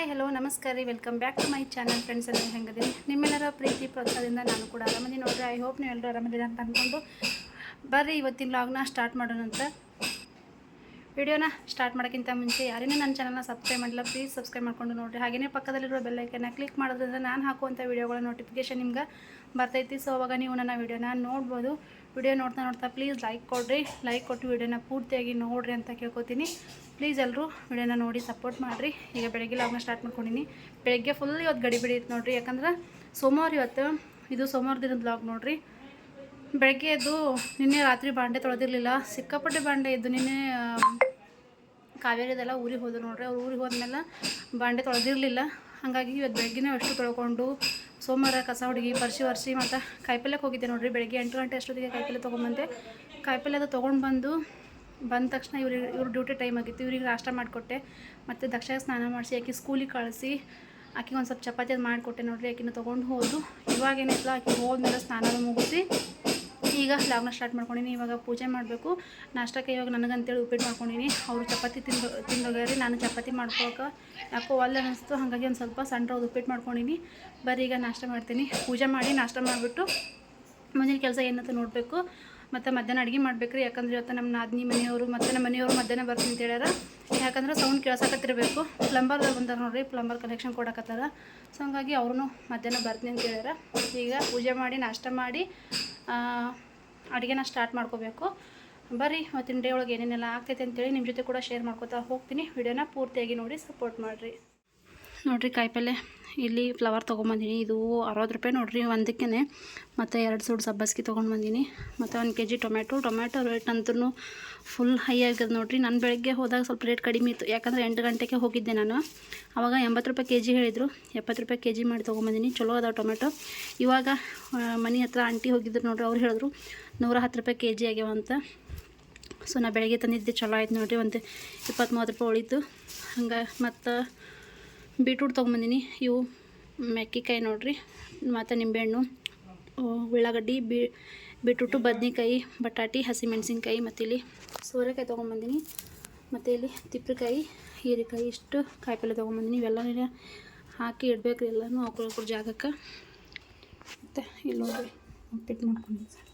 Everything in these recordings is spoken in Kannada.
ಹಾಯ್ ಹಲೋ ನಮಸ್ಕಾರ. ರೀ welcome back to my channel friends ಎಲ್ಲ ಹೆಂಗದೀನಿ ನಿಮ್ಮೆಲ್ಲರ ಪ್ರೀತಿ, ಪ್ರೋತ್ಸಾಹದಿಂದ ನಾನು ಕೂಡ ಆರಾಮದಿ ನೋಡ್ರಿ ಐ ಹೋಪ್ ನೀವು ಎಲ್ಲರೂ ಆರಾಮದಿರ ಅಂತ ಅಂದ್ಕೊಂಡು ಬರ್ರಿ ಇವತ್ತಿನ ಲಾಗ್ನ ಸ್ಟಾರ್ಟ್ ಮಾಡೋಣ ಅಂತ. ವಿಡಿಯೋನ ಸ್ಟಾರ್ಟ್ ಮಾಡೋಕ್ಕಿಂತ ಮುಂಚೆ ಯಾರೇನೇ ನನ್ನ ಚಾನಲ್ನ ಸಬ್ಸ್ಕ್ರೈಬ್ ಮಾಡಿಲ್ಲ ಪ್ಲೀಸ್ ಸಬ್ಸ್ಕ್ರೈಬ್ ಮಾಡ್ಕೊಂಡು ನೋಡಿರಿ. ಹಾಗೆಯೇ ಪಕ್ಕದಲ್ಲಿರೋ ಬೆಲ್ಲೈಕನ್ನ ಕ್ಲಿಕ್ ಮಾಡೋದ್ರಿಂದ ನಾನು ಹಾಕುವಂಥ ವೀಡಿಯೋಗಳ ನೋಟಿಫಿಕೇಶನ್ ನಿಮ್ಗೆ ಬರ್ತೈತಿ. ಸೊ ಅವಾಗ ನೀವು ನನ್ನ ವೀಡಿಯೋನ ನೋಡ್ಬೋದು. ವಿಡಿಯೋ ನೋಡ್ತಾ ನೋಡ್ತಾ ಪ್ಲೀಸ್ ಲೈಕ್ ಕೊಡಿರಿ. ಲೈಕ್ ಕೊಟ್ಟು ವಿಡಿಯೋನ ಪೂರ್ತಿಯಾಗಿ ನೋಡಿರಿ ಅಂತ ಕೇಳ್ಕೊತೀನಿ. ಪ್ಲೀಸ್ ಎಲ್ಲರೂ ವಿಡಿಯೋನ ನೋಡಿ ಸಪೋರ್ಟ್ ಮಾಡಿರಿ. ಈಗ ಬೆಳಗ್ಗೆ ಲಾಗ್ನ ಸ್ಟಾರ್ಟ್ ಮಾಡ್ಕೊಂಡಿನಿ. ಬೆಳಗ್ಗೆ ಫುಲ್ ಇವತ್ತು ಗಡಿಬಿಡಿ ಇತ್ತು ನೋಡಿರಿ. ಯಾಕಂದ್ರೆ ಸೋಮವಾರ ಇವತ್ತು, ಇದು ಸೋಮವಾರ ದಿನದ ಬ್ಲಾಗ್ ನೋಡಿರಿ. ಬೆಳಗ್ಗೆ ಎದ್ದು ನಿನ್ನೆ ರಾತ್ರಿ ಬಾಂಡೆ ತೊಳೆದಿರಲಿಲ್ಲ. ಸಿಕ್ಕಾಪಟ್ಟೆ ಬಾಂಡೆ ಇದ್ದು ನಿನ್ನೆ ಕಾವೇರಿದೆಲ್ಲ ಊರಿಗೆ ಹೋದ್ರು ನೋಡ್ರಿ. ಅವ್ರು ಊರಿಗೆ ಹೋದ್ಮೇಲೆ ಬಾಂಡೆ ತೊಳೆದಿರಲಿಲ್ಲ. ಹಾಗಾಗಿ ಇವತ್ತು ಬೆಳಗ್ಗೆನೇ ಅಷ್ಟು ತೊಳ್ಕೊಂಡು ಸೋಮವಾರ ಕಸ ಹುಡುಗಿ ಪರ್ಸಿ ವರ್ಷಿ ಮತ್ತು ಕಾಯಿಪಲ್ಯಕ್ಕೆ ಹೋಗಿದ್ದೆ ನೋಡಿರಿ. ಬೆಳಗ್ಗೆ ಎಂಟು ಗಂಟೆ ಅಷ್ಟೊತ್ತಿಗೆ ಕಾಯಿಪಲ್ಯ ತೊಗೊಂಬಂದೆ. ಕಾಯಿಪಲ್ಲೆ ಅದು ತೊಗೊಂಡು ಬಂದು ಬಂದ ತಕ್ಷಣ ಇವ್ರು ಇವ್ರ ಡ್ಯೂಟಿ ಟೈಮ್ ಆಗಿತ್ತು. ಇವ್ರಿಗೆ ನಾಷ್ಟ ಮಾಡಿಕೊಟ್ಟೆ. ಮತ್ತು ದಕ್ಷ ಸ್ನಾನ ಮಾಡಿಸಿ ಆಕೆ ಸ್ಕೂಲಿಗೆ ಕಳಿಸಿ, ಆಕೆಗೆ ಒಂದು ಸ್ವಲ್ಪ ಚಪಾತಿ ಅದು ಮಾಡಿಕೊಟ್ಟೆ ನೋಡಿರಿ. ಆಕಿನ ತೊಗೊಂಡು ಹೋದು ಇವಾಗೇನಿಲ್ಲ ಆಕೆ ಹೋದ್ಮೇಲೆ ಸ್ನಾನ ಮುಗಿಸಿ ಈಗ ಲಾಗ್ನ ಸ್ಟಾರ್ಟ್ ಮಾಡ್ಕೊಂಡಿನಿ, ಇವಾಗ ಪೂಜೆ ಮಾಡಬೇಕು. ನಾಷ್ಟಕ್ಕೆ ಇವಾಗ ನನಗಂತೇಳಿ ಉಪ್ಪಿಟ್ಟು ಮಾಡ್ಕೊಂಡಿನಿ ಅವರು ಚಪಾತಿ ತಿಂದು ತಿಂದೋಗ್ಯಾರಿ ನಾನು ಚಪಾತಿ ಮಾಡ್ಕೊಳಕ್ಕೆ ಯಾಕೋ ಒಲ್ಲೆ ಅನ್ನಿಸ್ತು ಹಾಗಾಗಿ ಒಂದು ಸ್ವಲ್ಪ ಸಣ್ಣ ಉಪ್ಪಿಟ್ಟು ಮಾಡ್ಕೊಂಡಿನಿ. ಬರೀ ಈಗ ನಾಷ್ಟ ಮಾಡ್ತೀನಿ. ಪೂಜೆ ಮಾಡಿ ನಾಷ್ಟ ಮಾಡಿಬಿಟ್ಟು ಮುಂದಿನ ಕೆಲಸ ಏನಂತ ನೋಡಬೇಕು. ಮತ್ತು ಮಧ್ಯಾಹ್ನ ಅಡುಗೆ ಮಾಡ್ಬೇಕು ರೀ ಯಾಕಂದ್ರೆ ಇವತ್ತು ನಮ್ಮ ನಾದಿನಿ ಮನೆಯವರು ಮತ್ತು ನಮ್ಮ ಮನೆಯವರು ಮಧ್ಯಾಹ್ನ ಬರ್ತೀನಿ ಅಂತ ಹೇಳ್ಯಾರ. ಯಾಕಂದ್ರೆ ಸೌಂಡ್ ಕೇಳ್ಸಕತ್ತಿರಬೇಕು. ಪ್ಲಂಬರ್ ಬಂದಾರ ನೋಡ್ರಿ ಪ್ಲಂಬರ್ ಕನೆಕ್ಷನ್ ಕೊಡಕತ್ತಾರ. ಸೊ ಹಂಗಾಗಿ ಅವ್ರೂ ಮಧ್ಯಾಹ್ನ ಬರ್ತೀನಿ ಅಂತ ಹೇಳ್ಯಾರ. ಈಗ ಪೂಜೆ ಮಾಡಿ, ನಾಷ್ಟ ಮಾಡಿ ಅಡುಗೆನ ಸ್ಟಾರ್ಟ್ ಮಾಡ್ಕೋಬೇಕು. ಬರ್ರಿ ಮತ್ತು ಡೇ ಒಳಗೆ ಏನೇನೆಲ್ಲ ಆಗ್ತೈತೆ ಅಂತೇಳಿ ನಿಮ್ಮ ಜೊತೆ ಕೂಡ ಶೇರ್ ಮಾಡ್ಕೋತಾ ಹೋಗ್ತೀನಿ. ವಿಡಿಯೋನ ಪೂರ್ತಿಯಾಗಿ ನೋಡಿ ಸಪೋರ್ಟ್ ಮಾಡಿರಿ. ನೋಡಿರಿ, ಕಾಯಿಪಲ್ಲೆ. ಇಲ್ಲಿ ಫ್ಲವರ್ ತೊಗೊಂಬಂದಿನಿ. ಇದು ಅರವತ್ತು ರೂಪಾಯಿ ನೋಡಿರಿ ಒಂದಕ್ಕೆ ಮತ್ತು ಎರಡು ಸೂಡು ಸಬ್ಬಸ್ಗೆ ತೊಗೊಂಡು ಬಂದೀನಿ ಮತ್ತು ಒಂದು K G tomato tomato rate ಅಂತೂ ಫುಲ್ ಹೈ ಆಗ್ಯದ ನೋಡಿರಿ. ನಾನು ಬೆಳಗ್ಗೆ ಹೋದಾಗ ಸ್ವಲ್ಪ ರೇಟ್ ಕಡಿಮೆ ಇತ್ತು. ಯಾಕಂದರೆ ಎಂಟು ಗಂಟೆಗೆ ಹೋಗಿದ್ದೆ ನಾನು. ಆವಾಗ ಎಂಬತ್ತು ರೂಪಾಯಿ ಕೆ ಜಿ ಹೇಳಿದರು. ಎಪ್ಪತ್ತು ರೂಪಾಯಿ ಕೆ ಜಿ ಮಾಡಿ ತೊಗೊಂಬಂದಿನಿ. ಚಲೋ ಅದಾವೆ ಟೊಮೆಟೊ ಇವಾಗ ಮನೆ ಹತ್ರ ಆಂಟಿ ಹೋಗಿದ್ರು ನೋಡ್ರಿ. ಅವ್ರು ಹೇಳಿದ್ರು, ನೂರ ಹತ್ತು ರೂಪಾಯಿ ಕೆ ಜಿ ಆಗ್ಯಾವ ಅಂತ. ಸೊ ನಾ ಬೆಳಗ್ಗೆ ತಂದಿದ್ದೆ. ಚಲೋ ಆಯ್ತು ನೋಡಿರಿ. ಒಂದು ಇಪ್ಪತ್ತು ಮೂವತ್ತು ರೂಪಾಯಿ ಉಳಿತು. ಹಂಗೆ ಮತ್ತು ಬೀಟ್ರೂಟ್ ತೊಗೊಂಬಂದಿನಿ. ಇವು ಮೆಕ್ಕಿಕಾಯಿ ನೋಡಿರಿ. ಮತ್ತು ನಿಂಬೆಹಣ್ಣು ಉಳ್ಳಾಗಡ್ಡಿ, ಬೀ ಬೀಟ್ರೂಟು ಬದ್ನೆಕಾಯಿ, ಬಟಾಟಿ, ಹಸಿಮೆಣಸಿನ್ಕಾಯಿ ಮತ್ತು ಇಲ್ಲಿ ಸೋರೆಕಾಯಿ ತೊಗೊಂಬಂದಿನಿ, ಮತ್ತು ಇಲ್ಲಿ ತಿಪ್ಪಿಕಾಯಿ, ಹೀರೆಕಾಯಿ, ಇಷ್ಟು ಕಾಯಿಪಲ್ಲೆ ತೊಗೊಂಬಂದಿನಿ. ಇವೆಲ್ಲನೇ ಹಾಕಿ ಇಡಬೇಕು ಎಲ್ಲನೂ ಹಾಕೊಳ್ಕೊಡು ಜಾಗಕ್ಕೆ. ಮತ್ತು ಇಲ್ಲಿ ನೋಡಿರಿ, ಉಪ್ಪಿಟ್ಟು ಸರ್.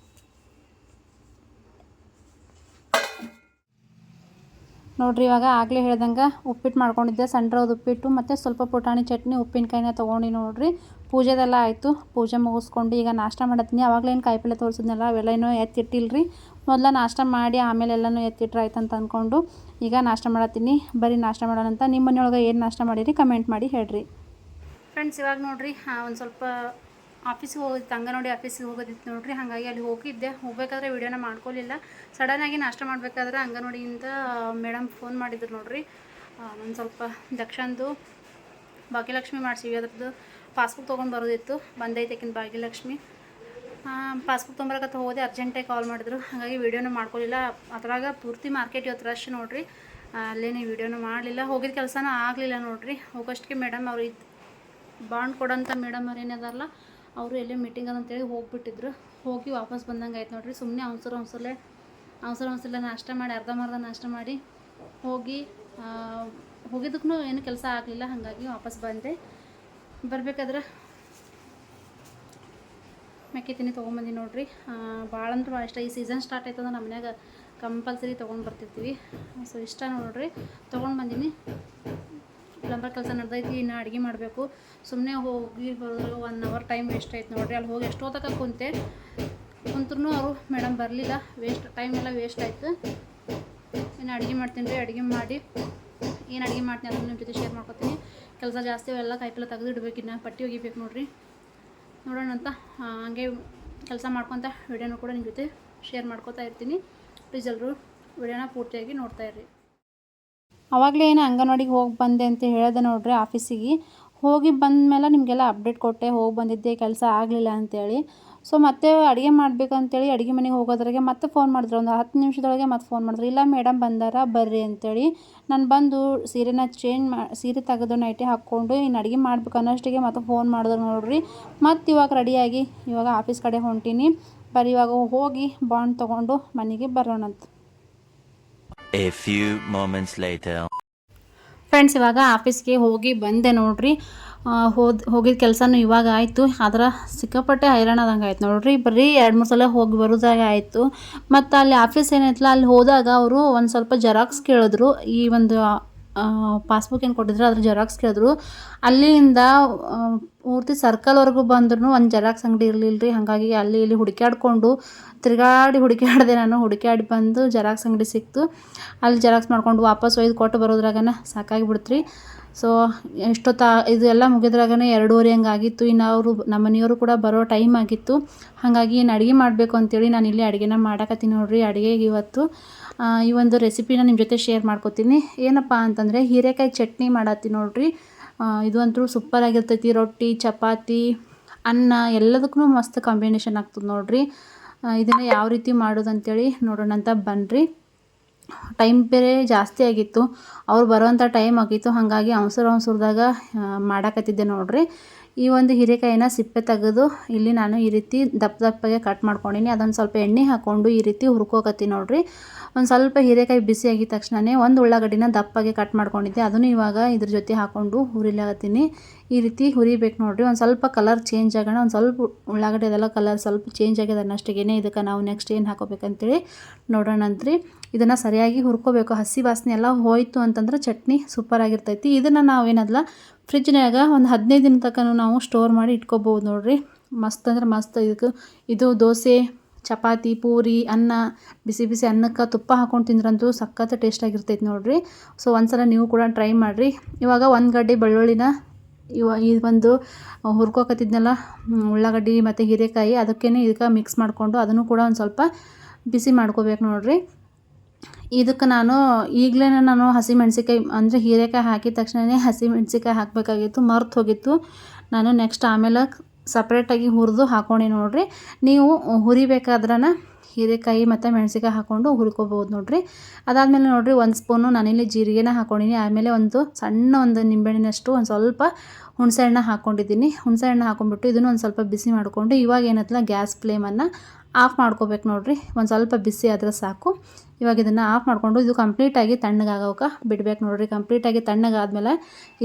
ನೋಡ್ರಿ, ಇವಾಗ ಆಗಲೇ ಹೇಳ್ದಂಗೆ ಉಪ್ಪಿಟ್ಟು ಮಾಡ್ಕೊಂಡಿದ್ದೆ. ಸಣ್ಣ ಉಪ್ಪಿಟ್ಟು, ಮತ್ತು ಸ್ವಲ್ಪ ಪುಟಾಣಿ ಚಟ್ನಿ ಉಪ್ಪಿನಕಾಯಿನ ತೊಗೊಂಡು ನೋಡ್ರಿ. ಪೂಜೆದೆಲ್ಲ ಆಯಿತು. ಪೂಜೆ ಮುಗಿಸ್ಕೊಂಡು ಈಗ ನಾಷ್ಟ ಮಾಡತ್ತೀನಿ. ಅವಾಗಲೇನು ಕಾಯಿಪಲ್ಲೆ ತೋರಿಸಿದ್ನಲ್ಲ, ಅವೆಲ್ಲ ಏನೋ ಎತ್ತಿಟ್ಟಿಲ್ರಿ. ಮೊದಲ ನಾಷ್ಟ ಮಾಡಿ ಆಮೇಲೆ ಎಲ್ಲನೂ ಎತ್ತಿಟ್ರೆ ಅಂತ ಅಂದ್ಕೊಂಡು ಈಗ ನಾಷ್ಟ ಮಾಡತ್ತೀನಿ. ಬರೀ ನಾಷ್ಟ ಮಾಡೋಣ ಅಂತ. ನಿಮ್ಮ ಮನೆಯೊಳಗೆ ಏನು ನಾಷ್ಟ ಮಾಡಿರಿ ಕಮೆಂಟ್ ಮಾಡಿ ಹೇಳ್ರಿ. ಫ್ರೆಂಡ್ಸ್ ಇವಾಗ ನೋಡ್ರಿ ಒಂದು ಸ್ವಲ್ಪ ಆಫೀಸಿಗೆ ಹೋಗೋದಿತ್ತು ನೋಡಿ ಆಫೀಸಿಗೆ ಹೋಗೋದಿತ್ತು ನೋಡಿರಿ. ಹಾಗಾಗಿ ಅಲ್ಲಿ ಹೋಗಿದ್ದೆ. ಹೋಗ್ಬೇಕಾದ್ರೆ ವೀಡಿಯೋನ ಮಾಡ್ಕೊಳ್ಳಿಲ್ಲ ಸಡನ್ನಾಗಿ ನಾಷ್ಟ ಮಾಡಬೇಕಾದ್ರೆ ಅಂಗನವಾಡಿಯಿಂದ ಮೇಡಮ್ ಫೋನ್ ಮಾಡಿದ್ರು ನೋಡಿರಿ. ಒಂದು ಸ್ವಲ್ಪ ದಕ್ಷಂದು ಭಾಗ್ಯಲಕ್ಷ್ಮಿ ಮಾಡಿಸಿವಿ. ಅದ್ರದ್ದು ಪಾಸ್ಬುಕ್ ತೊಗೊಂಡು ಬರೋದಿತ್ತು. ಬಂದೈತೆ ಆಕಿನ ಭಾಗ್ಯಲಕ್ಷ್ಮಿ. ಪಾಸ್ಬುಕ್ ತೊಗೊಂಬರಕತ್ತ ಹೋದೆ ಅರ್ಜೆಂಟಾಗಿ ಕಾಲ್ ಮಾಡಿದ್ರು. ಹಾಗಾಗಿ ವೀಡಿಯೋನೂ ಮಾಡ್ಕೊಳ್ಳಿಲ್ಲ ಅದ್ರಾಗ ಪೂರ್ತಿ ಮಾರ್ಕೆಟ್ ಇವತ್ತು ರಶ್ ನೋಡ್ರಿ. ಅಲ್ಲೇನೇ ವೀಡಿಯೋನು ಮಾಡಲಿಲ್ಲ. ಹೋಗಿದ ಕೆಲಸನೂ ಆಗಲಿಲ್ಲ ನೋಡ್ರಿ. ಹೋಗೋಷ್ಟಕ್ಕೆ ಮೇಡಮ್ ಅವ್ರು ಇದು ಬಾಂಡ್ ಕೊಡೋಂಥ ಮೇಡಮ್ ಅವ್ರು ಏನಿದಾರಲ್ಲ ಅವರು ಎಲ್ಲೇ ಮೀಟಿಂಗ್ ಅಂತೇಳಿ ಹೋಗ್ಬಿಟ್ಟಿದ್ರು. ಹೋಗಿ ವಾಪಸ್ ಬಂದಂಗೆ ಆಯ್ತು ನೋಡ್ರಿ. ಸುಮ್ಮನೆ ಅವಸರ ಅವಸರಲೆ ಅವಸರ ಅವಸರಲೆ ನಾಷ್ಟ ಮಾಡಿ ಅರ್ಧಂಬರ್ಧ ನಾಷ್ಟ ಮಾಡಿ ಹೋಗಿ ಹೋಗಿದ್ದಕ್ಕೂ ಏನು ಕೆಲಸ ಆಗಲಿಲ್ಲ. ಹಾಗಾಗಿ ವಾಪಸ್ ಬಂದೆ. ಬರ್ಬೇಕಾದ್ರೆ ಮೆಕ್ಕೆ ತಿನ್ನಿ ತೊಗೊಂಬಂದಿ ನೋಡ್ರಿ. ಭಾಳ ಅಂದ್ರೆ ಭಾಳ ಇಷ್ಟ. ಈ ಸೀಸನ್ ಸ್ಟಾರ್ಟ್ ಆಯ್ತಂದ್ರೆ ನಮ್ಮ ಮನ್ಯಾಗ ಕಂಪಲ್ಸರಿ ತೊಗೊಂಡು ಬರ್ತಿರ್ತೀವಿ. ಸೊ, ಇಷ್ಟ ನೋಡ್ರಿ. ತೊಗೊಂಡು ಬಂದೀನಿ ಪ್ಲಂಬರ್ ಕೆಲಸ ನಡೆದೈತಿ, ಇನ್ನು ಅಡುಗೆ ಮಾಡಬೇಕು. ಸುಮ್ಮನೆ ಹೋಗಿ ಬರೋದು ಒನ್ ಅವರ್ ಟೈಮ್ ವೇಸ್ಟ್ ಆಯ್ತು ನೋಡ್ರಿ. ಅಲ್ಲಿ ಹೋಗಿ ಎಷ್ಟೋತಕ ಕುಂತೆ. ಕುಂತ್ರೂ ಅವರು ಮೇಡಮ್ ಬರಲಿಲ್ಲ. ವೇಸ್ಟ್ ಟೈಮ್ ಎಲ್ಲ ವೇಸ್ಟ್ ಆಯಿತು. ಇನ್ನು ಅಡುಗೆ ಮಾಡ್ತೀನಿ ರೀ. ಅಡುಗೆ ಮಾಡಿ, ಏನು ಅಡುಗೆ ಮಾಡ್ತೀನಿ ಅದನ್ನು ನಿಮ್ಮ ಜೊತೆ ಶೇರ್ ಮಾಡ್ಕೊತೀನಿ. ಕೆಲಸ ಜಾಸ್ತಿ ಅವೆಲ್ಲ ಕಾಯಿಪಲ್ಲೆ ತೆಗೆದು ಇಡ್ಬೇಕು ಇನ್ನು. ಪಟ್ಟಿ ಒಗಿಬೇಕು ನೋಡ್ರಿ. ನೋಡೋಣ ಅಂತ. ಹಾಗೆ ಕೆಲಸ ಮಾಡ್ಕೊತ ವಿಡಿಯೋನು ಕೂಡ ನಿಮ್ಮ ಜೊತೆ ಶೇರ್ ಮಾಡ್ಕೊತಾ ಇರ್ತೀನಿ. ಪ್ಲೀಸ್ ಎಲ್ಲರೂ ವಿಡಿಯೋನ ಪೂರ್ತಿಯಾಗಿ ನೋಡ್ತಾ ಇರ್ರಿ. ಅವಾಗಲೇ ಏನು ಅಂಗನವಾಡಿಗೆ ಹೋಗಿ ಬಂದೆ ಅಂತ ಹೇಳಿದೆ ನೋಡ್ರಿ ಆಫೀಸಿಗೆ ಹೋಗಿ ಬಂದ ಮೇಲೆ ನಿಮಗೆಲ್ಲ ಅಪ್ಡೇಟ್ ಕೊಟ್ಟೆ, ಹೋಗಿ ಬಂದಿದ್ದೆ, ಕೆಲಸ ಆಗಲಿಲ್ಲ ಅಂತೇಳಿ. ಸೊ ಮತ್ತೆ ಅಡುಗೆ ಮಾಡ್ಬೇಕಂತೇಳಿ ಅಡುಗೆ ಮನೆಗೆ ಹೋಗೋದ್ರಾಗೆ ಮತ್ತೆ ಫೋನ್ ಮಾಡಿದ್ರು. ಒಂದು ಹತ್ತು ನಿಮಿಷದೊಳಗೆ ಮತ್ತೆ ಫೋನ್ ಮಾಡಿದ್ರು. ಇಲ್ಲ ಮೇಡಮ್ ಬಂದಾರ ಬರ್ರಿ ಅಂತೇಳಿ ನಾನು ಬಂದು ಸೀರೆನ ಚೇಂಜ್ ಮಾ ಸೀರೆ ತೆಗೆದು ನೈಟಿ ಹಾಕ್ಕೊಂಡು ಇನ್ನು ಅಡುಗೆ ಮಾಡ್ಬೇಕು ಅನ್ನೋಷ್ಟಿಗೆ ಮತ್ತೆ ಫೋನ್ ಮಾಡಿದ್ರು ನೋಡ್ರಿ. ಮತ್ತು ಇವಾಗ ರೆಡಿಯಾಗಿ ಇವಾಗ ಆಫೀಸ್ ಕಡೆ ಹೊಂಟೀನಿ. ಬರೀ ಇವಾಗ ಹೋಗಿ ಬಾಂಡ್ ತೊಗೊಂಡು ಮನೆಗೆ ಬರೋಣಂತ A few moments later. Friends ಇವಾಗ ಆಫೀಸ್ಗೆ ಹೋಗಿ ಬಂದೆ ನೋಡ್ರಿ. ಹೋದ್ ಹೋಗಿದ್ದ ಕೆಲಸನೂ ಇವಾಗ ಆಯಿತು. ಆದ್ರೆ ಸಿಕ್ಕಾಪಟ್ಟೆ ಹೈರಾಣದಂಗೆ ಆಯ್ತು ನೋಡ್ರಿ. ಬರೀ ಎರಡು ಮೂರು ಸಲ ಹೋಗಿ ಬರೋದಾಗ ಆಯಿತು. ಮತ್ತು ಅಲ್ಲಿ ಆಫೀಸ್ ಏನೈತಲ್ಲ ಅಲ್ಲಿ ಹೋದಾಗ ಅವರು ಒಂದು ಸ್ವಲ್ಪ ಜೆರಾಕ್ಸ್ ಕೇಳಿದ್ರು. ಈ ಒಂದು ಪಾಸ್ಬುಕ್ ಏನು ಕೊಟ್ಟಿದ್ರು, ಅದ್ರ ಜೆರಾಕ್ಸ್ ಕೇಳಿದ್ರು. ಅಲ್ಲಿಂದ ಪೂರ್ತಿ ಸರ್ಕಲ್ವರೆಗೂ ಬಂದ್ರೂ ಒಂದು ಜೆರಾಕ್ಸ್ ಅಂಗಡಿ ಇರಲಿಲ್ಲ ರೀ ಹಾಗಾಗಿ ಅಲ್ಲಿ ಇಲ್ಲಿ ಹುಡುಕ್ಯಾಡ್ಕೊಂಡು ತಿರುಗಾಡಿ ಹುಡುಕಾಡಿದೆ ನಾನು. ಹುಡುಕಾಡಿ ಬಂದು ಜೆರಾಕ್ಸ್ ಅಂಗಡಿ ಸಿಕ್ತು. ಅಲ್ಲಿ ಜೆರಾಕ್ಸ್ ಮಾಡ್ಕೊಂಡು ವಾಪಸ್ ಒಯ್ದು ಕೊಟ್ಟು ಬರೋದ್ರಾಗನ ಸಾಕಾಗಿ ಬಿಡ್ತ್ರಿ ಸೊ ಎಷ್ಟೊತ್ತ ಇದು ಎಲ್ಲ ಮುಗಿದ್ರಾಗನೇ ಎರಡೂವರೆ ಹಂಗೆ ಆಗಿತ್ತು ಇನ್ನು ಅವರು ನಮ್ಮ ಮನೆಯವರು ಕೂಡ ಬರೋ ಟೈಮ್ ಆಗಿತ್ತು. ಹಾಗಾಗಿ ಏನು ಅಡುಗೆ ಮಾಡಬೇಕು ಅಂತೇಳಿ ನಾನು ಇಲ್ಲಿ ಅಡುಗೆನ ಮಾಡಕತ್ತೀನಿ ನೋಡ್ರಿ. ಅಡುಗೆಗೆ ಇವತ್ತು ಈ ಒಂದು ರೆಸಿಪಿನ ನಿಮ್ಮ ಜೊತೆ ಶೇರ್ ಮಾಡ್ಕೊತೀನಿ. ಏನಪ್ಪ ಅಂತಂದರೆ ಹೀರೆಕಾಯಿ ಚಟ್ನಿ ಮಾಡತ್ತೀನಿ ನೋಡ್ರಿ. ಇದು ಅಂತೂ ಸೂಪರ್ ಆಗಿರ್ತೈತಿ. ರೊಟ್ಟಿ, ಚಪಾತಿ, ಅನ್ನ ಎಲ್ಲದಕ್ಕೂ ಮಸ್ತ್ ಕಾಂಬಿನೇಷನ್ ಆಗ್ತದೆ ನೋಡ್ರಿ. ಇದನ್ನು ಯಾವ ರೀತಿ ಮಾಡೋದು ನೋಡೋಣ ಅಂತ ಬನ್ನಿರಿ ಟೈಮ್ ಬೇರೆ ಜಾಸ್ತಿ ಆಗಿತ್ತು. ಅವ್ರು ಬರೋವಂಥ ಟೈಮ್ ಆಗಿತ್ತು. ಹಾಗಾಗಿ ಅವಸರ ಅವಸರದಾಗ ಮಾಡಾಕತ್ತಿದ್ದೆ ನೋಡಿರಿ. ಈ ಒಂದು ಹೀರೆಕಾಯಿನ ಸಿಪ್ಪೆ ತೆಗೆದು ಇಲ್ಲಿ ನಾನು ಈ ರೀತಿ ದಪ್ಪ ದಪ್ಪಗೆ ಕಟ್ ಮಾಡ್ಕೊಂಡಿನಿ. ಅದೊಂದು ಸ್ವಲ್ಪ ಎಣ್ಣೆ ಹಾಕ್ಕೊಂಡು ಈ ರೀತಿ ಹುರ್ಕೋಕತ್ತೀನಿ ನೋಡಿರಿ. ಒಂದು ಸ್ವಲ್ಪ ಹೀರೆಕಾಯಿ ಬಿಸಿ ಆಗಿದ ತಕ್ಷಣವೇ ಒಂದು ಉಳ್ಳಾಗಡ್ಡಿನ ದಪ್ಪಗೆ ಕಟ್ ಮಾಡ್ಕೊಂಡಿದ್ದೆ. ಅದನ್ನು ಇವಾಗ ಇದ್ರ ಜೊತೆ ಹಾಕ್ಕೊಂಡು ಹುರಿಲಾಗತ್ತೀನಿ ಈ ರೀತಿ ಹುರಿಬೇಕು ನೋಡಿರಿ. ಒಂದು ಸ್ವಲ್ಪ ಕಲರ್ ಚೇಂಜ್ ಆಗೋಣ. ಒಂದು ಸ್ವಲ್ಪ ಉಳ್ಳಾಗಡ್ಡೆ ಅದೆಲ್ಲ ಕಲರ್ ಸ್ವಲ್ಪ ಚೇಂಜ್ ಆಗಿದೆ ಅನ್ನಷ್ಟೇನೆ ಇದಕ್ಕೆ ನಾವು ನೆಕ್ಸ್ಟ್ ಏನು ಹಾಕೋಬೇಕಂತೇಳಿ ನೋಡೋಣಂತ್ರಿ. ಇದನ್ನು ಸರಿಯಾಗಿ ಹುರ್ಕೋಬೇಕು. ಹಸಿ ವಾಸನೆ ಎಲ್ಲ ಹೋಯಿತು ಅಂತಂದ್ರೆ ಚಟ್ನಿ ಸೂಪರ್ ಆಗಿರ್ತೈತಿ. ಇದನ್ನು ನಾವೇನದಲ್ಲ ಫ್ರಿಜ್ನಾಗ ಒಂದು ಹದಿನೈದು ದಿನ ತನಕ ನಾವು ಸ್ಟೋರ್ ಮಾಡಿ ಇಟ್ಕೋಬೋದು ನೋಡಿರಿ. ಮಸ್ತ್ ಅಂದ್ರೆ ಮಸ್ತ್ ಇದಕ್ಕೆ ಇದು ದೋಸೆ, ಚಪಾತಿ, ಪೂರಿ, ಅನ್ನ, ಬಿಸಿ ಬಿಸಿ ಅನ್ನಕ್ಕೆ ತುಪ್ಪ ಹಾಕ್ಕೊಂಡು ತಿಂದ್ರಂತೂ ಸಖತ್ ಟೇಸ್ಟ್ ಆಗಿರ್ತೈತಿ ನೋಡಿರಿ. ಸೊ ಒಂದ್ಸಲ ನೀವು ಕೂಡ ಟ್ರೈ ಮಾಡಿರಿ. ಇವಾಗ ಒಂದು ಗಡ್ಡೆ ಬೆಳ್ಳುಳ್ಳಿನ ಇವ ಈ ಒಂದು ಹುರ್ಕೋಕತ್ತಿದ್ನಲ್ಲ ಉಳ್ಳಾಗಡ್ಡಿ ಮತ್ತು ಹೀರೆಕಾಯಿ ಅದಕ್ಕೇ ಇದಕ್ಕೆ ಮಿಕ್ಸ್ ಮಾಡಿಕೊಂಡು ಅದನ್ನು ಕೂಡ ಒಂದು ಸ್ವಲ್ಪ ಬಿಸಿ ಮಾಡ್ಕೋಬೇಕು ನೋಡ್ರಿ. ಇದಕ್ಕೆ ನಾನು ಈಗಲೇ ನಾನು ಹಸಿ ಮೆಣಸಿಕಾಯಿ ಅಂದರೆ ಹೀರೆಕಾಯಿ ಹಾಕಿದ ತಕ್ಷಣವೇ ಹಸಿ ಮೆಣಸಿಕಾಯಿ ಹಾಕಬೇಕಾಗಿತ್ತು, ಮರ್ತು ಹೋಗಿತ್ತು. ನಾನು ನೆಕ್ಸ್ಟ್ ಆಮೇಲೆ ಸಪ್ರೇಟಾಗಿ ಹುರಿದು ಹಾಕ್ಕೊಂಡೆ ನೋಡಿರಿ. ನೀವು ಹುರಿಬೇಕಾದ್ರನ ಹೀರೆಕಾಯಿ ಮತ್ತು ಮೆಣಸಿಕಾಯಿ ಹಾಕ್ಕೊಂಡು ಹುರ್ಕೋಬೋದು ನೋಡಿರಿ. ಅದಾದಮೇಲೆ ನೋಡಿರಿ, ಒಂದು ಸ್ಪೂನು ನಾನಿಲ್ಲಿ ಜೀರಿಗೆನ ಹಾಕ್ಕೊಂಡಿನಿ ಆಮೇಲೆ ಒಂದು ಸಣ್ಣ ಒಂದು ನಿಂಬೆಹಣ್ಣಿನಷ್ಟು ಒಂದು ಸ್ವಲ್ಪ ಹುಣಸೆ ಹಣ್ಣು ಹಾಕ್ಕೊಂಡಿದ್ದೀನಿ ಹುಣಸೆ ಹಣ್ಣು ಹಾಕ್ಕೊಂಡ್ಬಿಟ್ಟು ಇದನ್ನು ಒಂದು ಸ್ವಲ್ಪ ಬಿಸಿ ಮಾಡಿಕೊಂಡು ಇವಾಗ ಏನತ್ತಲ್ಲ ಗ್ಯಾಸ್ ಫ್ಲೇಮನ್ನು ಆಫ್ ಮಾಡ್ಕೋಬೇಕು ನೋಡಿರಿ. ಒಂದು ಸ್ವಲ್ಪ ಬಿಸಿ ಆದರೆ ಸಾಕು. ಇವಾಗ ಇದನ್ನು ಆಫ್ ಮಾಡಿಕೊಂಡು ಇದು ಕಂಪ್ಲೀಟಾಗಿ ತಣ್ಣಗಾಗೋಕೆ ಬಿಡಬೇಕು ನೋಡಿರಿ. ಕಂಪ್ಲೀಟಾಗಿ ತಣ್ಣಗಾದ್ಮೇಲೆ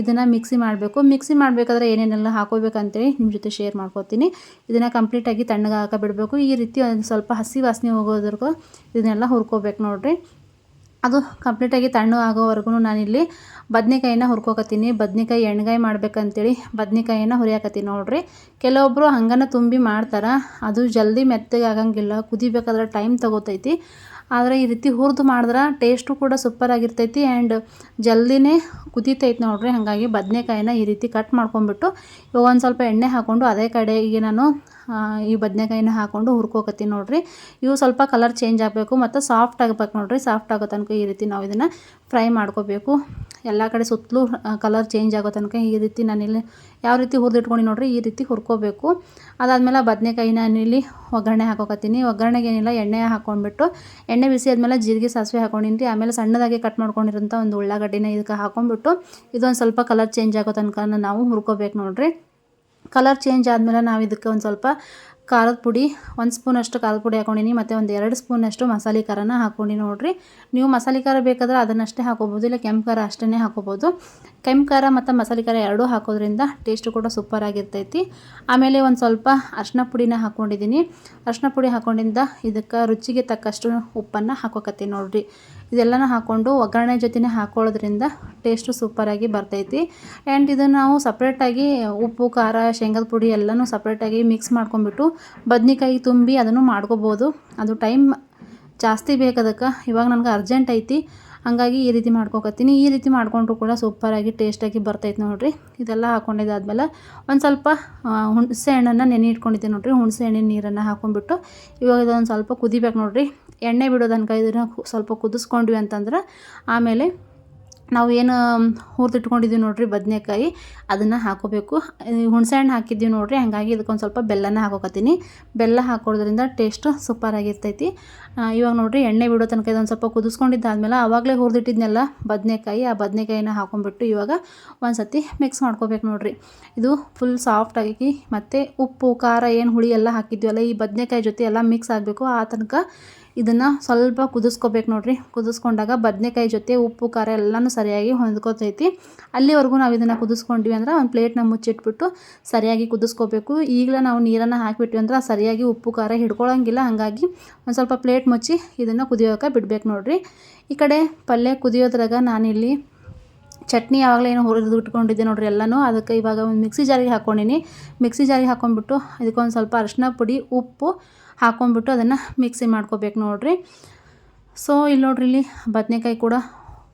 ಇದನ್ನು ಮಿಕ್ಸಿ ಮಾಡಬೇಕು. ಮಿಕ್ಸಿ ಮಾಡಬೇಕಾದ್ರೆ ಏನೇನೆಲ್ಲ ಹಾಕೋಬೇಕಂತೇಳಿ ನಿಮ್ಮ ಜೊತೆ ಶೇರ್ ಮಾಡ್ಕೊತೀನಿ. ಇದನ್ನು ಕಂಪ್ಲೀಟಾಗಿ ತಣ್ಣಗಾಗಕ್ಕೆ ಬಿಡಬೇಕು. ಈ ರೀತಿ ಒಂದು ಸ್ವಲ್ಪ ಹಸಿ ವಾಸನೆ ಹೋಗೋದ್ರಿಗೂ ಇದನ್ನೆಲ್ಲ ಹುರ್ಕೋಬೇಕು ನೋಡ್ರಿ. ಅದು ಕಂಪ್ಲೀಟಾಗಿ ತಣ್ಣು ಆಗೋವರೆಗೂ ನಾನಿಲ್ಲಿ ಬದ್ನೆಕಾಯಿನ ಹುರ್ಕೋಕತ್ತೀನಿ. ಬದ್ನೆಕಾಯಿ ಎಣ್ಗಾಯಿ ಮಾಡ್ಬೇಕಂತೇಳಿ ಬದ್ನೆಕಾಯಿನ ಹುರಿಯಾಕತ್ತೀನಿ ನೋಡ್ರಿ. ಕೆಲವೊಬ್ಬರು ಹಂಗನ ತುಂಬಿ ಮಾಡ್ತಾರೆ. ಅದು ಜಲ್ದಿ ಮೆತ್ತಗೆ ಆಗಂಗಿಲ್ಲ ಕುದಿಬೇಕಾದ್ರೆ ಟೈಮ್ ತಗೋತೈತಿ. ಆದರೆ ಈ ರೀತಿ ಹುರಿದು ಮಾಡಿದ್ರೆ ಟೇಸ್ಟು ಕೂಡ ಸೂಪರ್ ಆಗಿರ್ತೈತಿ ಆ್ಯಂಡ್ ಜಲ್ದಿನೇ ಕುದೀತೈತೆ ನೋಡ್ರಿ. ಹಾಗಾಗಿ ಬದನೆಕಾಯಿನ ಈ ರೀತಿ ಕಟ್ ಮಾಡ್ಕೊಂಡ್ಬಿಟ್ಟು ಇವಾಗ ಒಂದು ಸ್ವಲ್ಪ ಎಣ್ಣೆ ಹಾಕ್ಕೊಂಡು ಅದೇ ಕಡೆಗೆ ನಾನು ಈ ಬದನೆಕಾಯಿನ ಹಾಕ್ಕೊಂಡು ಹುರ್ಕೋಕತ್ತೀನಿ ನೋಡ್ರಿ. ಇವು ಸ್ವಲ್ಪ ಕಲರ್ ಚೇಂಜ್ ಆಗಬೇಕು ಮತ್ತು ಸಾಫ್ಟ್ ಆಗಬೇಕು ನೋಡ್ರಿ. ಸಾಫ್ಟ್ ಆಗೋ ತನಕ ಈ ರೀತಿ ನಾವು ಇದನ್ನು ಫ್ರೈ ಮಾಡ್ಕೋಬೇಕು. ಎಲ್ಲ ಕಡೆ ಸುತ್ತಲೂ ಕಲರ್ ಚೇಂಜ್ ಆಗೋ ತನಕ ಈ ರೀತಿ ನಾನಿಲ್ಲಿ ಯಾವ ರೀತಿ ಹುರಿದಿಟ್ಕೊಂಡು ನೋಡ್ರಿ ಈ ರೀತಿ ಹುರ್ಕೋಬೇಕು. ಅದಾದಮೇಲೆ ಬದನೆಕಾಯಿನ ನಾನಿಲ್ಲಿ ಒಗ್ಗರಣೆ ಹಾಕೋಕತ್ತೀನಿ. ಒಗ್ಗರಣೆಗೆ ಏನಿಲ್ಲ, ಎಣ್ಣೆ ಹಾಕ್ಕೊಂಡ್ಬಿಟ್ಟು ಎಣ್ಣೆ ಬಿಸಿ ಆದಮೇಲೆ ಜೀರಿಗೆ, ಸಾಸಿವೆ ಹಾಕೊಂಡಿನಿ. ಆಮೇಲೆ ಸಣ್ಣದಾಗಿ ಕಟ್ ಮಾಡ್ಕೊಂಡಿರೋಂಥ ಒಂದು ಉಳ್ಳಾಗಡ್ಡಿನ ಇದಕ್ಕೆ ಹಾಕೊಂಡ್ಬಿಟ್ಟು, ಇದೊಂದು ಸ್ವಲ್ಪ ಕಲರ್ ಚೇಂಜ್ ಆಗೋ ತನಕ ನಾವು ಹುರ್ಕೋಬೇಕು ನೋಡ್ರಿ. ಕಲರ್ ಚೇಂಜ್ ಆದಮೇಲೆ ನಾವು ಇದಕ್ಕೆ ಒಂದು ಸ್ವಲ್ಪ ಖಾರದ ಪುಡಿ, ಒಂದು ಸ್ಪೂನಷ್ಟು ಖಾರದ ಪುಡಿ ಹಾಕೊಂಡಿನಿ, ಮತ್ತು ಒಂದು ಎರಡು ಸ್ಪೂನಷ್ಟು ಮಸಾಲೆ ಖಾರನ ಹಾಕ್ಕೊಂಡು ನೋಡಿರಿ. ನೀವು ಮಸಾಲೆ ಖಾರ ಬೇಕಾದ್ರೆ ಅದನ್ನಷ್ಟೇ ಹಾಕೋಬೋದು ಇಲ್ಲ ಕೆಂಪು ಖಾರ ಅಷ್ಟೇ ಹಾಕೋಬೋದು ಕೆಂಪು ಖಾರ ಮತ್ತು ಮಸಾಲೆ ಖಾರ ಎರಡೂ ಹಾಕೋದ್ರಿಂದ ಟೇಸ್ಟ್ ಕೂಡ ಸೂಪರ್ ಆಗಿರ್ತೈತಿ. ಆಮೇಲೆ ಒಂದು ಸ್ವಲ್ಪ ಅರ್ಶಿನ ಪುಡಿನ ಹಾಕ್ಕೊಂಡಿದ್ದೀನಿ ಅರ್ಶಿನ ಪುಡಿ ಹಾಕ್ಕೊಂಡಿಂದ ಇದಕ್ಕೆ ರುಚಿಗೆ ತಕ್ಕಷ್ಟು ಉಪ್ಪನ್ನು ಹಾಕೋಕತ್ತೀನಿ ನೋಡ್ರಿ. ಇದೆಲ್ಲನ ಹಾಕ್ಕೊಂಡು ಒಗ್ಗರಣೆ ಜೊತೆನೇ ಹಾಕೊಳ್ಳೋದ್ರಿಂದ ಟೇಸ್ಟು ಸೂಪರಾಗಿ ಬರ್ತೈತಿ. ಆ್ಯಂಡ್ ಇದನ್ನು ನಾವು ಸಪ್ರೇಟಾಗಿ ಉಪ್ಪು, ಖಾರ, ಶೇಂಗದ ಪುಡಿ ಎಲ್ಲನೂ ಸಪ್ರೇಟಾಗಿ ಮಿಕ್ಸ್ ಮಾಡ್ಕೊಂಬಿಟ್ಟು ಬದ್ನಿಕಾಯಿ ತುಂಬಿ ಅದನ್ನು ಮಾಡ್ಕೋಬೋದು. ಅದು ಟೈಮ್ ಜಾಸ್ತಿ ಬೇಕದಕ್ಕೆ, ಇವಾಗ ನನಗೆ ಅರ್ಜೆಂಟ್ ಐತಿ. ಹಾಗಾಗಿ ಈ ರೀತಿ ಮಾಡ್ಕೊಕತ್ತೀನಿ. ಈ ರೀತಿ ಮಾಡಿಕೊಂಡ್ರು ಕೂಡ ಸೂಪರಾಗಿ ಟೇಸ್ಟಾಗಿ ಬರ್ತೈತೆ ನೋಡಿರಿ. ಇದೆಲ್ಲ ಹಾಕ್ಕೊಂಡಿದ್ದಾದ್ಮೇಲೆ ಒಂದು ಸ್ವಲ್ಪ ಹುಣಸೆ ಹಣ್ಣನ್ನು ನೆನೆ ಇಟ್ಕೊಂಡಿದ್ದೆ ನೋಡಿರಿ. ಹುಣಸೆ ಹಣ್ಣಿನ ನೀರನ್ನು ಹಾಕ್ಕೊಂಡ್ಬಿಟ್ಟು ಇವಾಗ ಇದೊಂದು ಸ್ವಲ್ಪ ಕುದಿಬೇಕು ನೋಡ್ರಿ. ಎಣ್ಣೆ ಬಿಡೋ ತನಕ ಇದನ್ನು ಸ್ವಲ್ಪ ಕುದಿಸ್ಕೊಂಡ್ವಿ ಅಂತಂದ್ರೆ ಆಮೇಲೆ ನಾವು ಏನು ಹುರಿದಿಟ್ಕೊಂಡಿದ್ದೀವಿ ನೋಡಿರಿ ಬದನೆಕಾಯಿ, ಅದನ್ನು ಹಾಕೋಬೇಕು. ಹುಣಸೆ ಹಣ್ಣು ಹಾಕಿದ್ದೀವಿ ನೋಡಿರಿ, ಹಾಗಾಗಿ ಇದಕ್ಕೊಂದು ಸ್ವಲ್ಪ ಬೆಲ್ಲನ ಹಾಕೋಕತ್ತೀನಿ. ಬೆಲ್ಲ ಹಾಕೋದ್ರಿಂದ ಟೇಸ್ಟ್ ಸೂಪರ್ ಆಗಿರ್ತೈತಿ ಇವಾಗ ನೋಡಿರಿ ಎಣ್ಣೆ ಬಿಡೋ ತನಕ ಇದೊಂದು ಸ್ವಲ್ಪ ಕುದಿಸ್ಕೊಂಡಿದ್ದಾದ್ಮೇಲೆ ಆವಾಗಲೇ ಹುರಿದಿಟ್ಟಿದ್ನೆಲ್ಲ ಬದನೆಕಾಯಿ, ಆ ಬದನೆಕಾಯಿನ ಹಾಕೊಂಡ್ಬಿಟ್ಟು ಇವಾಗ ಒಂದು ಸತಿ ಮಿಕ್ಸ್ ಮಾಡ್ಕೋಬೇಕು ನೋಡಿರಿ. ಇದು ಫುಲ್ ಸಾಫ್ಟ್ ಆಗಿ ಮತ್ತು ಉಪ್ಪು, ಖಾರ, ಏನು ಹುಳಿ ಎಲ್ಲ ಹಾಕಿದ್ವಿ ಅಲ್ಲ ಈ ಬದನೆಕಾಯಿ ಜೊತೆ ಎಲ್ಲ ಮಿಕ್ಸ್ ಆಗಬೇಕು, ಆ ತನಕ ಇದನ್ನು ಸ್ವಲ್ಪ ಕುದಿಸ್ಕೋಬೇಕು ನೋಡಿರಿ. ಕುದಿಸ್ಕೊಂಡಾಗ ಬದನೆಕಾಯಿ ಜೊತೆ ಉಪ್ಪು, ಖಾರ ಎಲ್ಲನೂ ಸರಿಯಾಗಿ ಹೊಂದ್ಕೋತೈತಿ. ಅಲ್ಲಿವರೆಗೂ ನಾವು ಇದನ್ನು ಕುದಿಸ್ಕೊಂಡ್ವಿ ಅಂದ್ರೆ ಒಂದು ಪ್ಲೇಟ್ನ ಮುಚ್ಚಿಟ್ಬಿಟ್ಟು ಸರಿಯಾಗಿ ಕುದಿಸ್ಕೋಬೇಕು. ಈಗಲೇ ನಾವು ನೀರನ್ನು ಹಾಕಿಬಿಟ್ವಿ ಅಂದ್ರೆ ಸರಿಯಾಗಿ ಉಪ್ಪು, ಖಾರ ಹಿಡ್ಕೊಳ್ಳೋಂಗಿಲ್ಲ ಹಾಗಾಗಿ ಒಂದು ಸ್ವಲ್ಪ ಪ್ಲೇಟ್ ಮುಚ್ಚಿ ಇದನ್ನು ಕುದಿಯೋಕೆ ಬಿಡ್ಬೇಕು ನೋಡಿರಿ. ಈ ಕಡೆ ಪಲ್ಯ ಕುದಿಯೋದ್ರಾಗ ನಾನಿಲ್ಲಿ ಚಟ್ನಿ ಯಾವಾಗಲೇ ಏನು ಹುರಿದು ಇಟ್ಕೊಂಡಿದ್ದೆ ನೋಡ್ರಿ ಎಲ್ಲನೂ. ಅದಕ್ಕೆ ಇವಾಗ ಒಂದು ಮಿಕ್ಸಿ ಜಾರಿಗೆ ಹಾಕ್ಕೊಂಡಿನಿ. ಮಿಕ್ಸಿ ಜಾರಿಗೆ ಹಾಕ್ಕೊಂಡ್ಬಿಟ್ಟು ಇದಕ್ಕೊಂದು ಸ್ವಲ್ಪ ಅರಿಶಿನ ಪುಡಿ, ಉಪ್ಪು ಹಾಕ್ಕೊಂಡ್ಬಿಟ್ಟು ಅದನ್ನು ಮಿಕ್ಸಿ ಮಾಡ್ಕೋಬೇಕು ನೋಡ್ರಿ. ಸೊ ಇಲ್ಲಿ ನೋಡ್ರಿ ಇಲ್ಲಿ ಬದನೆಕಾಯಿ ಕೂಡ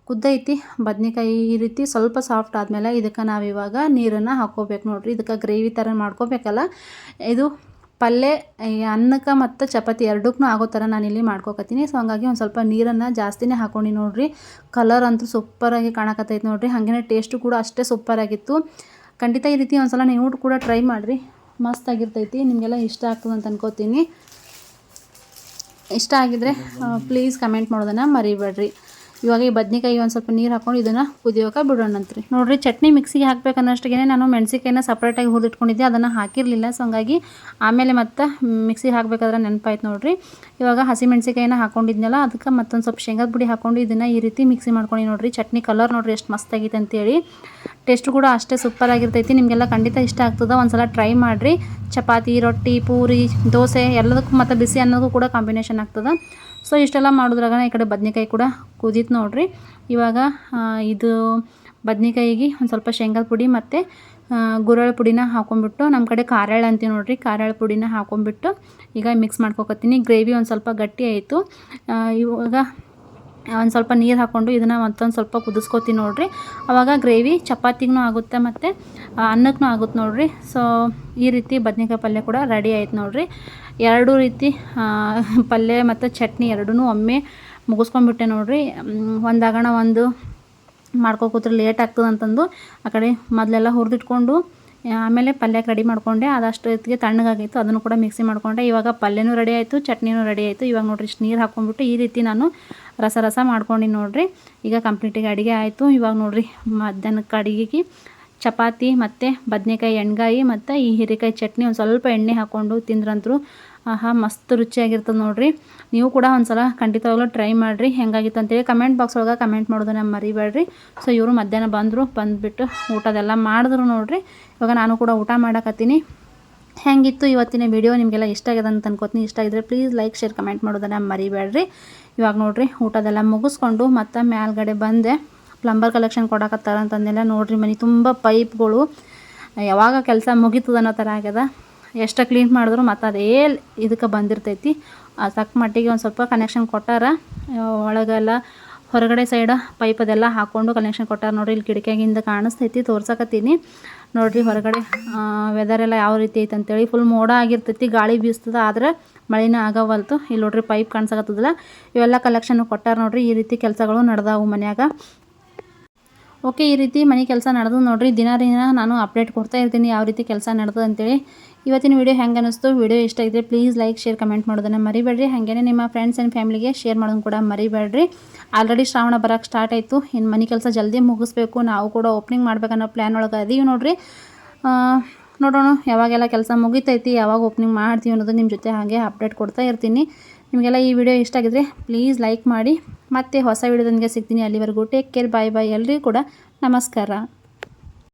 ಕುದ್ದೈತಿ ಬದನೆಕಾಯಿ ಈ ರೀತಿ ಸ್ವಲ್ಪ ಸಾಫ್ಟ್ ಆದಮೇಲೆ ಇದಕ್ಕೆ ನಾವಿವಾಗ ನೀರನ್ನು ಹಾಕ್ಕೋಬೇಕು ನೋಡ್ರಿ. ಇದಕ್ಕೆ ಗ್ರೇವಿ ಥರ ಮಾಡ್ಕೋಬೇಕಲ್ಲ. ಇದು ಪಲ್ಯ ಅನ್ನಕ್ಕೆ ಮತ್ತು ಚಪಾತಿ ಎರಡಕ್ಕೂ ಆಗೋ ಥರ ಇಲ್ಲಿ ಮಾಡ್ಕೊಕತ್ತೀನಿ. ಸೊ ಹಂಗಾಗಿ ಒಂದು ಸ್ವಲ್ಪ ನೀರನ್ನು ಜಾಸ್ತಿನೇ ಹಾಕೊಂಡು ನೋಡಿರಿ. ಕಲರ್ ಅಂತೂ ಸೂಪರಾಗಿ ಕಾಣಕತ್ತೈತೆ ನೋಡಿರಿ. ಹಾಗೇನೆ ಟೇಸ್ಟು ಕೂಡ ಅಷ್ಟೇ ಸೂಪರಾಗಿತ್ತು ಖಂಡಿತ ಈ ರೀತಿ ಒಂದು ಸಲ ನೀವು ಕೂಡ ಟ್ರೈ ಮಾಡಿರಿ. ಮಸ್ತಾಗಿರ್ತೈತಿ ನಿಮಗೆಲ್ಲ ಇಷ್ಟ ಆಗ್ತದೆ ಅಂತ ಅನ್ಕೋತೀನಿ. ಇಷ್ಟ ಆಗಿದ್ರೆ ಪ್ಲೀಸ್ ಕಮೆಂಟ್ ಮಾಡೋದನ್ನು ಮರಿಬೇಡ್ರಿ. ಇವಾಗ ಈ ಬದ್ನಿಕಾಯಿ ಒಂದು ಸ್ವಲ್ಪ ನೀರು ಹಾಕೊಂಡು ಇದನ್ನು ಕುದಿಯೋಕೆ ಬಿಡೋಣಂತ್ರಿ ನೋಡಿರಿ, ಚಟ್ನಿ ಮಿಕ್ಸಿಗೆ ಹಾಕ್ಬೇಕು ಅನ್ನೋಷ್ಟಿಗೆ ನಾನು ಮೆಣಸಿಕಾಯಿನ ಸಪ್ರೇಟಾಗಿ ಹುರಿದಿಟ್ಕೊಂಡಿದ್ದೆ ಅದನ್ನು ಹಾಕಿರಲಿಲ್ಲ. ಸೊ ಹಂಗಾಗಿ ಆಮೇಲೆ ಮತ್ತೆ ಮಿಕ್ಸಿಗೆ ಹಾಕಬೇಕಾದ್ರೆ ನೆನಪಾಯ್ತು ನೋಡಿರಿ. ಇವಾಗ ಹಸಿ ಮೆಣಸಿಕಾಯಿನ ಹಾಕೊಂಡಿದ್ನಲ್ಲ, ಅದಕ್ಕೆ ಮತ್ತೊಂದು ಸ್ವಲ್ಪ ಶೇಂಗಾದ ಪುಡಿ ಹಾಕೊಂಡು ಇದನ್ನು ಈ ರೀತಿ ಮಿಕ್ಸಿ ಮಾಡ್ಕೊಂಡು ನೋಡಿರಿ. ಚಟ್ನಿ ಕಲರ್ ನೋಡಿರಿ ಎಷ್ಟು ಮಸ್ತಾಗೈತೆ ಅಂತೇಳಿ. ಟೇಸ್ಟ್ ಕೂಡ ಅಷ್ಟೇ ಸೂಪರ್ ಆಗಿರ್ತೈತಿ. ನಿಮಗೆಲ್ಲ ಖಂಡಿತ ಇಷ್ಟ ಆಗ್ತದೆ, ಒಂದ್ಸಲ ಟ್ರೈ ಮಾಡಿರಿ. ಚಪಾತಿ, ರೊಟ್ಟಿ, ಪೂರಿ, ದೋಸೆ ಎಲ್ಲದಕ್ಕೂ ಮತ್ತು ಬಿಸಿ ಅನ್ನೋದಕ್ಕೂ ಕೂಡ ಕಾಂಬಿನೇಷನ್ ಆಗ್ತದೆ. ಸೊ ಇಷ್ಟೆಲ್ಲ ಮಾಡಿದ್ರಾಗ ಈ ಕಡೆ ಬದನೆಕಾಯಿ ಕೂಡ ಕುದೀತು ನೋಡ್ರಿ. ಇವಾಗ ಇದು ಬದನೆಕಾಯಿಗೆ ಒಂದು ಸ್ವಲ್ಪ ಶೇಂಗಾದ ಪುಡಿ ಮತ್ತು ಗುರಳ ಪುಡಿನ ಹಾಕೊಂಡ್ಬಿಟ್ಟು ನಮ್ಮ ಕಡೆ ಕಾರಾಳ ಅಂತೀವಿ ನೋಡ್ರಿ. ಕಾರಾಳ ಪುಡಿನ ಹಾಕೊಂಡ್ಬಿಟ್ಟು ಈಗ ಮಿಕ್ಸ್ ಮಾಡ್ಕೊಕತ್ತೀನಿ. ಗ್ರೇವಿ ಒಂದು ಸ್ವಲ್ಪ ಗಟ್ಟಿ ಆಯಿತು. ಇವಾಗ ಒಂದು ಸ್ವಲ್ಪ ನೀರು ಹಾಕ್ಕೊಂಡು ಇದನ್ನು ಮತ್ತೊಂದು ಸ್ವಲ್ಪ ಕುದಿಸ್ಕೊತೀನಿ ನೋಡಿರಿ. ಆವಾಗ ಗ್ರೇವಿ ಚಪಾತಿಗೂ ಆಗುತ್ತೆ ಮತ್ತು ಅನ್ನಕ್ಕೂ ಆಗುತ್ತೆ ನೋಡಿರಿ. ಸೊ ಈ ರೀತಿ ಬದನೆಕಾಯಿ ಪಲ್ಯ ಕೂಡ ರೆಡಿ ಆಯ್ತು ನೋಡಿರಿ. ಎರಡು ರೀತಿ ಪಲ್ಯ ಮತ್ತು ಚಟ್ನಿ ಎರಡೂ ಒಮ್ಮೆ ಮುಗಿಸ್ಕೊಂಡ್ಬಿಟ್ಟೆ ನೋಡಿರಿ. ಒಂದು ಆಗಣ ಒಂದು ಮಾಡ್ಕೋ ಕೂತ್ರೆ ಲೇಟ್ ಆಗ್ತದೆ ಅಂತಂದು ಆ ಕಡೆ ಮೊದಲೆಲ್ಲ ಹುರಿದಿಟ್ಕೊಂಡು, ಆಮೇಲೆ ಪಲ್ಯಕ್ಕೆ ರೆಡಿ ಮಾಡಿಕೊಂಡೆ. ಅದಷ್ಟು ಹೊತ್ತಿಗೆ ತಣ್ಣಗಾಗಿತ್ತು ಅದನ್ನು ಕೂಡ ಮಿಕ್ಸಿ ಮಾಡಿಕೊಂಡೆ. ಇವಾಗ ಪಲ್ಯನೂ ರೆಡಿ ಆಯಿತು, ಚಟ್ನಿನೂ ರೆಡಿ ಆಯಿತು. ಇವಾಗ ನೋಡಿರಿ, ಇಷ್ಟು ನೀರು ಹಾಕ್ಕೊಂಡ್ಬಿಟ್ಟು ಈ ರೀತಿ ನಾನು ರಸ ರಸ ಮಾಡ್ಕೊಂಡು ನೋಡಿರಿ. ಈಗ ಕಂಪ್ಲೀಟಿಗೆ ಅಡುಗೆ ಆಯಿತು. ಇವಾಗ ನೋಡಿರಿ, ಮಧ್ಯಾಹ್ನಕ್ಕೆ ಅಡುಗೆಗೆ ಚಪಾತಿ ಮತ್ತು ಬದನೆಕಾಯಿ ಎಣ್ಗಾಯಿ ಮತ್ತು ಈ ಹೀರೆಕಾಯಿ ಚಟ್ನಿ ಒಂದು ಸ್ವಲ್ಪ ಎಣ್ಣೆ ಹಾಕ್ಕೊಂಡು ತಿಂದ್ರಂತರೂ ಆಹಾ ಮಸ್ತ್ ರುಚಿಯಾಗಿರ್ತದೆ ನೋಡಿರಿ. ನೀವು ಕೂಡ ಒಂದು ಸಲ ಖಂಡಿತವಾಗ್ಲೂ ಟ್ರೈ ಮಾಡಿರಿ. ಹೆಂಗಾಗಿತ್ತು ಅಂತೇಳಿ ಕಮೆಂಟ್ ಬಾಕ್ಸ್ ಒಳಗೆ ಕಮೆಂಟ್ ಮಾಡೋದನ್ನ ಮರಿಬೇಡ್ರಿ. ಸೊ ಇವರು ಮಧ್ಯಾಹ್ನ ಬಂದರು, ಬಂದುಬಿಟ್ಟು ಊಟದೆಲ್ಲ ಮಾಡಿದ್ರು ನೋಡಿರಿ. ಇವಾಗ ನಾನು ಕೂಡ ಊಟ ಮಾಡಕತ್ತೀನಿ. ಹೆಂಗಿತ್ತು ಇವತ್ತಿನ ವಿಡಿಯೋ ನಿಮಗೆಲ್ಲ ಇಷ್ಟ ಆಗಿದೆ ಅಂತ ಅನ್ಕೋತೀನಿ. ಇಷ್ಟ ಆಗಿದ್ರೆ ಪ್ಲೀಸ್ ಲೈಕ್ ಶೇರ್ ಕಮೆಂಟ್ ಮಾಡೋದನ್ನು ಮರಿಬೇಡ್ರಿ. ಇವಾಗ ನೋಡಿರಿ, ಊಟದೆಲ್ಲ ಮುಗಿಸ್ಕೊಂಡು ಮತ್ತೆ ಮೇಲ್ಗಡೆ ಬಂದೆ. ಪ್ಲಂಬರ್ ಕಲೆಕ್ಷನ್ ಕೊಡಕತ್ತಾರ ಅಂತಂದೆಲ್ಲ. ನೋಡ್ರಿ ಮನೆ ತುಂಬ ಪೈಪ್ಗಳು. ಯಾವಾಗ ಕೆಲಸ ಮುಗೀತದ ಅನ್ನೋ ಥರ ಆಗ್ಯದ. ಎಷ್ಟು ಕ್ಲೀನ್ ಮಾಡಿದ್ರು ಮತ್ತು ಅದೇ ಇದಕ್ಕೆ ಬಂದಿರ್ತೈತಿ. ತಕ್ಕ ಮಟ್ಟಿಗೆ ಒಂದು ಸ್ವಲ್ಪ ಕನೆಕ್ಷನ್ ಕೊಟ್ಟಾರ. ಒಳಗೆಲ್ಲ ಹೊರಗಡೆ ಸೈಡ ಪೈಪ್ ಅದೆಲ್ಲ ಹಾಕ್ಕೊಂಡು ಕನೆಕ್ಷನ್ ಕೊಟ್ಟಾರ. ನೋಡಿರಿ ಇಲ್ಲಿ ಕಿಟಕಿಯಾಗಿಂದ ಕಾಣಿಸ್ತೈತಿ, ತೋರ್ಸಕತ್ತೀನಿ. ನೋಡಿರಿ ಹೊರಗಡೆ ವೆದರ್ ಎಲ್ಲ ಯಾವ ರೀತಿ ಐತೆ ಅಂತೇಳಿ. ಫುಲ್ ಮೋಡ ಆಗಿರ್ತೈತಿ, ಗಾಳಿ ಬೀಸ್ತದ, ಆದ್ರೆ ಮಳೆನೇ ಆಗವಲ್ತು. ಇಲ್ಲಿ ನೋಡ್ರಿ ಪೈಪ್ ಕಾಣಿಸಕತ್ತದಲ್ಲ. ಇವೆಲ್ಲ ಕಲೆಕ್ಷನ್ ಕೊಟ್ಟಾರ ನೋಡ್ರಿ. ಈ ರೀತಿ ಕೆಲಸಗಳು ನಡೆದಾವು ಮನ್ಯಾಗ. ಓಕೆ, ಈ ರೀತಿ ಮನೆ ಕೆಲಸ ನಡೆದು ನೋಡಿರಿ. ದಿನ ದಿನ ನಾನು ಅಪ್ಡೇಟ್ ಕೊಡ್ತಾ ಇರ್ತೀನಿ ಯಾವ ರೀತಿ ಕೆಲಸ ನಡೆದು ಅಂತೇಳಿ. ಇವತ್ತಿನ ವಿಡಿಯೋ ಹೆಂಗೆ ಅನ್ನಿಸ್ತು ವೀಡಿಯೋ ಇಷ್ಟ ಆಗಿದ್ರೆ ಪ್ಲೀಸ್ ಲೈಕ್ ಶೇರ್ ಕಮೆಂಟ್ ಮಾಡೋದನ್ನು ಮರಿಬೇಡ್ರಿ. ಹಾಗೇನೆ ನಿಮ್ಮ ಫ್ರೆಂಡ್ಸ್ ಆ್ಯಂಡ್ ಫ್ಯಾಮಿಲಿಗೆ ಶೇರ್ ಮಾಡೋದು ಕೂಡ ಮರಿಬೇಡ್ರಿ. ಆಲ್ರೆಡಿ ಶ್ರಾವಣ ಬರೋಕ್ಕೆ ಸ್ಟಾರ್ಟ್ ಆಯಿತು. ಇನ್ನು ಮನೆ ಕೆಲಸ ಜಲ್ದಿ ಮುಗಿಸ್ಬೇಕು. ನಾವು ಕೂಡ ಓಪನಿಂಗ್ ಮಾಡ್ಬೇಕನ್ನೋ ಪ್ಲ್ಯಾನ್ ಒಳಗೆ ಅದೀವಿ ನೋಡಿರಿ. ನೋಡೋಣ ಯಾವಾಗೆಲ್ಲ ಕೆಲಸ ಮುಗಿತೈತಿ, ಯಾವಾಗ ಓಪನಿಂಗ್ ಮಾಡ್ತೀವಿ ಅನ್ನೋದು ನಿಮ್ಮ ಜೊತೆ ಹಾಗೆ ಅಪ್ಡೇಟ್ ಕೊಡ್ತಾ ಇರ್ತೀನಿ. ನಿಮಗೆಲ್ಲ ಈ ವಿಡಿಯೋ ಇಷ್ಟ ಆಗಿದ್ರೆ ಪ್ಲೀಸ್ ಲೈಕ್ ಮಾಡಿ. ಮತ್ತೆ ಹೊಸ ವಿಡಿಯೋದೊಂದಿಗೆ ಸಿಗ್ತೀನಿ ಅಲ್ಲಿವರೆಗೂ. ಟೇಕ್ ಕೇರ್ ಬಾಯ್ ಬಾಯ್ ಎಲ್ಲರಿಗೂ ಕೂಡ ನಮಸ್ಕಾರ.